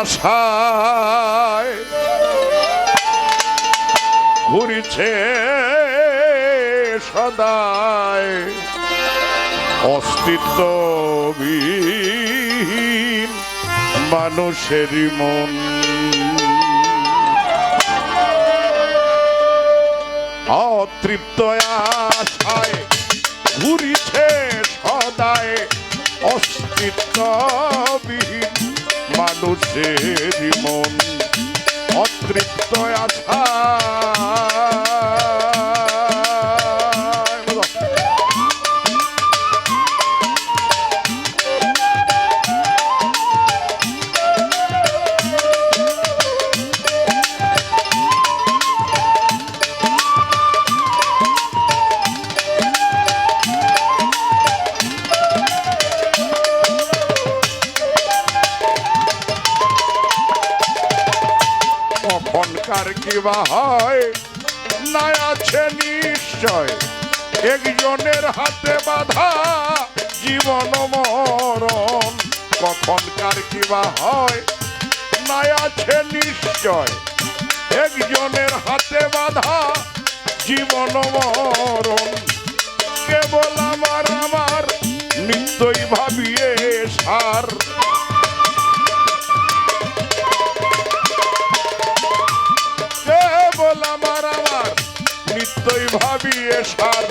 আশায় ঘুরিছে সদায়। অস্তিত্ববিহীন মানুষেরই মন। অতৃপ্ত আশায় ঘুরিছে সদায়। অস্তিত্ববিহীন মানুষের মন অতৃপ্ত আশা। কিবা হয় না আছে নিশ্চয়। একজনের হাতে বাধা জীবন মরণ, কখন কার কিবা হয় না আছে নিশ্চয়। একজনের হাতে বাধা জীবন মরণ, কেবল আমার আমার, নিত্যই ভাবিয়ে সার। সার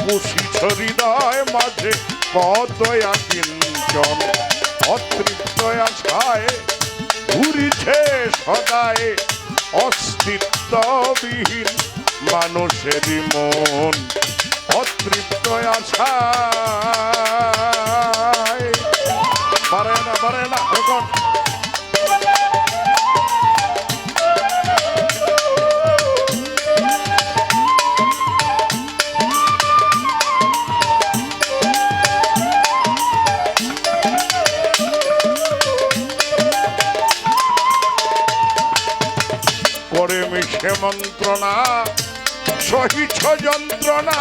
খুশি হৃদয় মাঝে কত কিঞ্চন অতৃপ্ত আশায় ঘুরিছে সদায়। অস্তিত্ববিহীন মানুষেরই মন। মিশে মন্ত্রণা সহিছ যন্ত্রণা,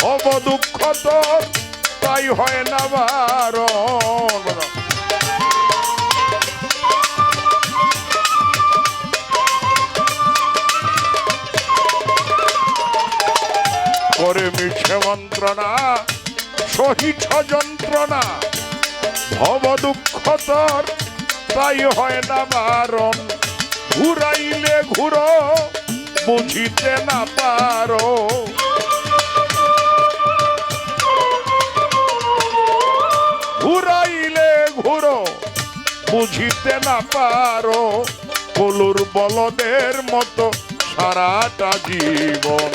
ভব দুঃখ তোর তাই হয় না বারণ। করে মিশে মন্ত্রণা সহিছ যন্ত্রণা, ভব দুঃখ তোর তাই হয় না বারণ। ঘুরাইলে ঘুরো, বুঝিতে না পারো। ঘুরাইলে ঘুরো, বুঝিতে না পারো। কলুর বলদের মতো সারাটা জীবন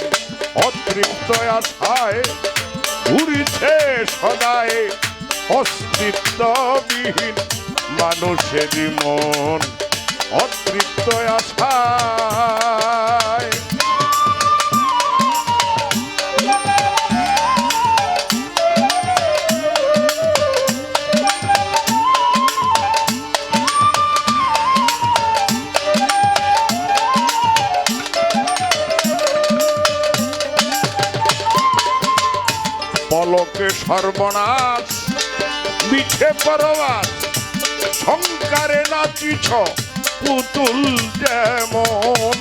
অতৃপ্ত আশায় ঘুরিছে সদায় অস্তিত্ববিহীন মানুষের মন অতৃপ্ত পলকে সর্বনাশ মিছে পরবাস সংকারে নাচিছ। পুতুল যেমন।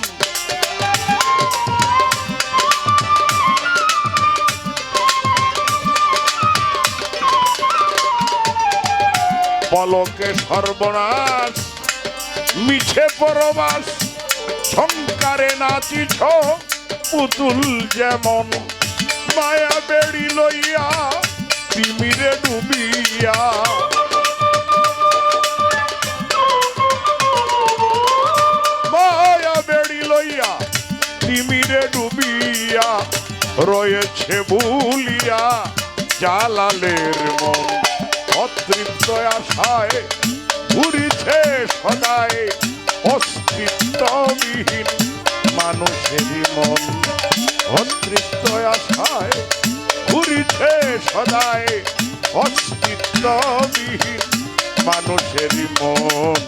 পলকে সর্বনাশ মিছে পরবাস সংকারে নাচিছ, পুতুল যেমন। মায়া বেড়ি লইয়া তিমিরে ডুবিয়া রয়েছে ভুলিয়া জালালের মন। অতৃপ্ত আশায় ঘুরিছে সদায় অস্তিত্ববিহীন মানুষেরই মন। অতৃপ্ত আশায় ঘুরিছে সদায় অস্তিত্ববিহীন মানুষেরই মন।